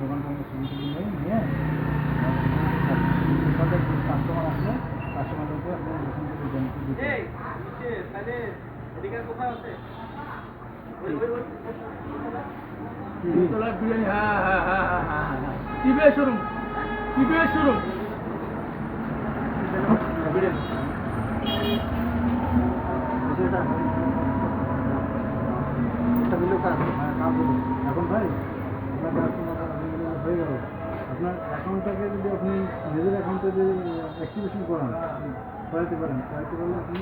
দোকান থেকে টবি নিয়ে নিয়ে সাথে কাস্টমার আসলে কাস্টমারদেরকে আপনি নতুন করে জানতে দিতে তাহলে এদিকে কোথাও আছে? ওই ওই ওই বিরিয়ানি হ্যাঁ হ্যাঁ হ্যাঁ হ্যাঁ হ্যাঁ হ্যাঁ টিভিএস শোরুম টিভিএস শোরুম হ্যাঁ কাজ এখন ভাই আপনার কাস্টমার হয়ে গেল আপনার অ্যাকাউন্টটাকে যদি আপনি নিজের অ্যাকাউন্টে যদি অ্যাক্টিভেশন করান করাতে পারেন করাতে পারলে আপনি